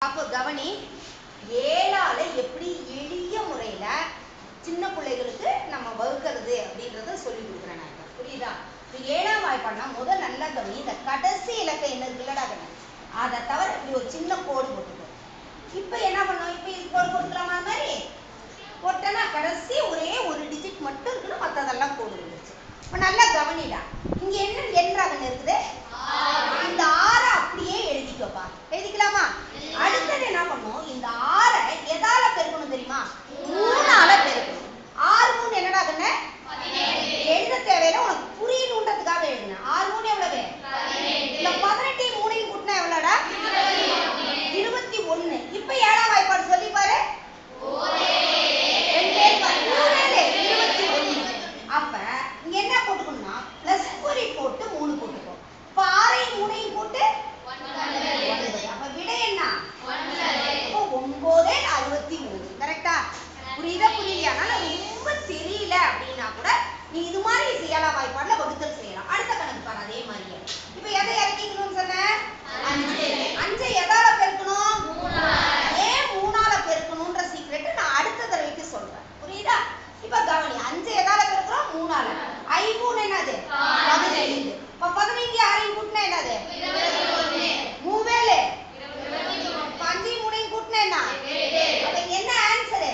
அப்போ கவனி ஏழால எப்படி எளிய முறையில சின்ன பிள்ளைகளுக்கு நம்ம வகுக்கிறது அப்படின்றத சொல்லி கொடுக்குறேன் நான் புரியுதா? இப்போ ஏழாம் வாய்ப்பாடுனா முதல் நல்லா கவனி இந்த கடைசி இலக்கம் என்ன இருக்குல்லடா கண்ணு? அதை தவிர இப்படி ஒரு சின்ன கோடு போட்டுக்கோ. இப்போ என்ன பண்ணோம்? இப்போ இது கோடு போட்டுக்கலாமா அது மாதிரி? போட்டேன்னா கடைசி ஒரே ஒரு டிஜிட் மட்டும் இருக்கணும் மற்றதெல்லாம் கோடு இருந்துச்சு இப்போ நல்லா கவனிடா. இங்கே என்ன எண்றாகன்னு இருக்குது இந்த ஆறை அப்படியே எழுதிக்கோப்பா எழுதிக்கலாமா அடுத்தது என்ன பண்ணும் இந்த ஆறை எதால பெருக்கணும் தெரியுமா மூணால பெருக்கணும் ஆறு மூணு என்னடா கண்ணு எழுத தேவையில்ல உனக்கு புரியணுன்றதுக்காக எழுதுனேன் ஆறு மூணு எவ்வளவு இந்த பதினெட்டையும் மூணையும் கூட்டினா எவ்வளோடா இருபத்தி ஒண்ணு இப்ப ஏழாம் வாய்ப்பாடு சொல்லி பாரு ரெண்டே பாரு. மூணேலே இருபத்தி ஒண்ணு. அப்ப இங்க என்ன போட்டுக்கணும்னா பிளஸ் குறி போட்டு மூணு போட்டுக்கோ இப்ப ஆறையும் மூணையும் போட்டு ஒன்பது. அப்ப விடை என்ன அப்போ ஒன்பதே அறுபத்தி மூணு கரெக்டா புரியுதா புரியலையா ஆனா ரொம்ப தெரியல அப்படின்னா கூட நீ இது மாதிரி செய்யலாம் வாய்ப்பாடுல வகுத்தல் செய்யலாம். அடுத்த கணக்கு பாரு அதே மாதிரியே. இப்ப எதை இறக்கிக்கணும்னு சொன்ன? அஞ்சு. அஞ்சை எதால பெருக்கணும்? ஏன் மூணால பெருக்கணும்ன்ற சீக்ரெட் நான் அடுத்த தடவைக்கு சொல்றேன். புரியுதா? இப்ப கவனி அஞ்சு எதால பெருக்கிறோம் மூணால ஐ மூணு என்னது? பதினைந்து. இப்ப பதினைந்து ஆறையும் கூட்டினா என்னது? மூவேலு. அஞ்சையும் மூணையும் கூட்டினா என்ன? என்ன ஆன்சரு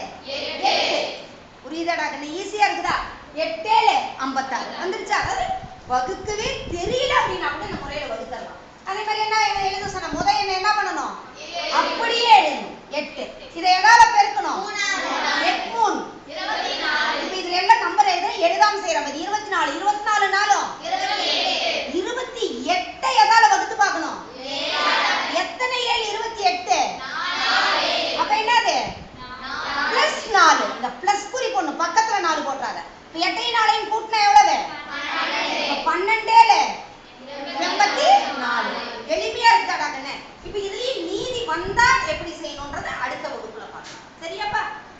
புரியுதாடா? ஈஸியா இருக்குதா? எட்டேல ஐம்பத்தாறு. வந்துருச்சா? அதாவது வகுக்கவே தெரியல அப்படின்னா கூட இந்த முறையில வகுத்தரலாம். அதே மாதிரி என்ன எழு- எழுத சொன்ன? முத என்ன என்ன பண்ணணும்? அப்படியே எழுதணும். எட்டு. இதை எதால பெருக்கணும்? எட்டு மூணு. இப்ப இதுல எல்லாம் நம்பர் எழுத எழுதாம செய்யற மாதிரி இருபத்தி நாலு. இருபத்தி நாலு நாளும்? இருபத்தி எட்டை. எதால வகுத்து பார்க்கணும்? எத்தனை ஏழு? இருபத்தி எட்டு. அப்ப என்னது? பிளஸ் நாலு. இந்த பிளஸ் குறி பொண்ணு பக்கத்துல நாலு எத்தையும் நாளையும் கூட்டினா எவ்வளவு? பன்னெண்டேல. எண்பத்தி நாலு. எளிமையா இருக்காடா கண்ணு? இப்ப இதுலயும் நீதி வந்தா எப்படி செய்யணும்ன்றத அடுத்த வகுப்புல பார்க்கலாம். சரியாப்பா?